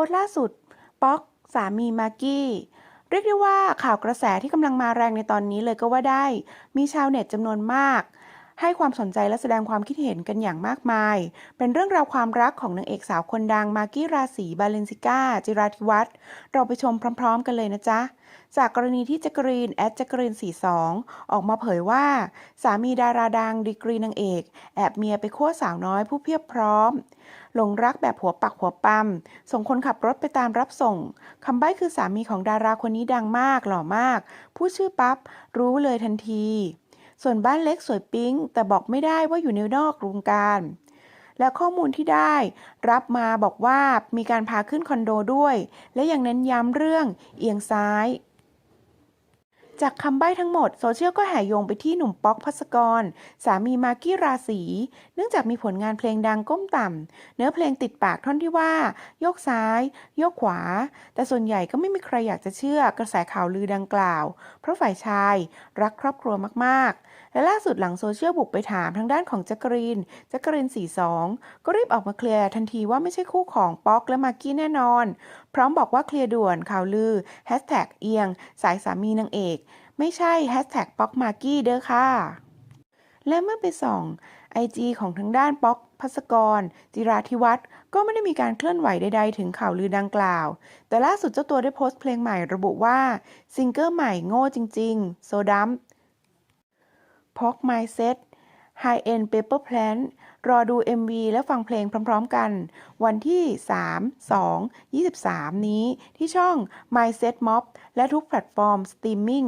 สต์ล่าสุด ป๊อก สามีมากกี้ เรียกได้ว่าข่าวกระแสที่กำลังมาแรงในตอนนี้เลยก็ว่าได้ มีชาวเน็ตจำนวนมาก ให้ความสนใจและแสดงความคิดเห็นกันอย่างมากมาย เป็นเรื่องราวความรักของนางเอกสาวคนดังมากกี้ราศีบาเลนซิก้า จิราธิวัฒน์เราไปชมพร้อม ๆ กันเลยนะจ๊ะ จากกรณีที่แจ็กรีนแอดแจ็กรีน 42 ออกมาเผยว่า สามีดาราดังดีกรีนางเอก แอบเมียไปคั่วสาวน้อยผู้เพียบพร้อมหลงรักแบบหัวปักหัวปั๊มส่งคนขับรถไปตามรับส่งคำใบ้คือสามีของดาราคนนี้ดังมากหล่อมากพูดชื่อปั๊บรู้เลยทันที ส่วนบ้านเล็กสวยปิ๊ง แต่บอกไม่ได้ว่าอยู่ในนอกวงการ และข้อมูลที่ได้ รับมาบอกว่ามีการพาขึ้นคอนโดด้วย และยังเน้นย้ำเรื่องเอียงซ้าย จากคำใบ้ทั้งหมดโซเชียลก็แห่โยงไปที่หนุ่มป๊อกพัสกร สามีมากี้ราศีเนื่องจากมีผลงานเพลงดังก้มต่ำ เนื้อเพลงติดปากท่อนที่ว่า โยกซ้าย โยกขวา แต่ส่วนใหญ่ก็ไม่มีใครอยากจะเชื่อกระแสข่าวลือดังกล่าว เพราะฝ่ายชายรักครอบครัวมากๆ และล่าสุดหลังโซเชียลบุกไปถามทางด้านของแจ็คกรีนแจ็คกรีน42 ก็รีบออกมาเคลียร์ทันทีว่าไม่ใช่คู่ของป๊อกและมากี้แน่นอน พร้อมบอกว่าเคลียร์ด่วนข่าวลือแฮชแท็กเอียง สายสามีนางเอก ไม่ใช่แฮชแท็กป๊อกมากกี้เด้อค่ะ และเมื่อไปส่องไอจีของทางด้านป๊อกพัสกร จิราธิวัฒน์ก็ไม่ได้มีการเคลื่อนไหวใดๆ ถึงข่าวลือดังกล่าว แต่ล่าสุดเจ้าตัวได้โพสต์เพลงใหม่ระบุว่า ซิงเกิลใหม่โง่จริงๆ โซดัมพ็อกไมเซ็ต High End Paper Plant รอดู MV และฟังเพลงพร้อม ๆ กัน วันที่ 3 2 23 นี้ที่ช่อง Mindset Mob และทุกแพลตฟอร์มสตรีมมิ่ง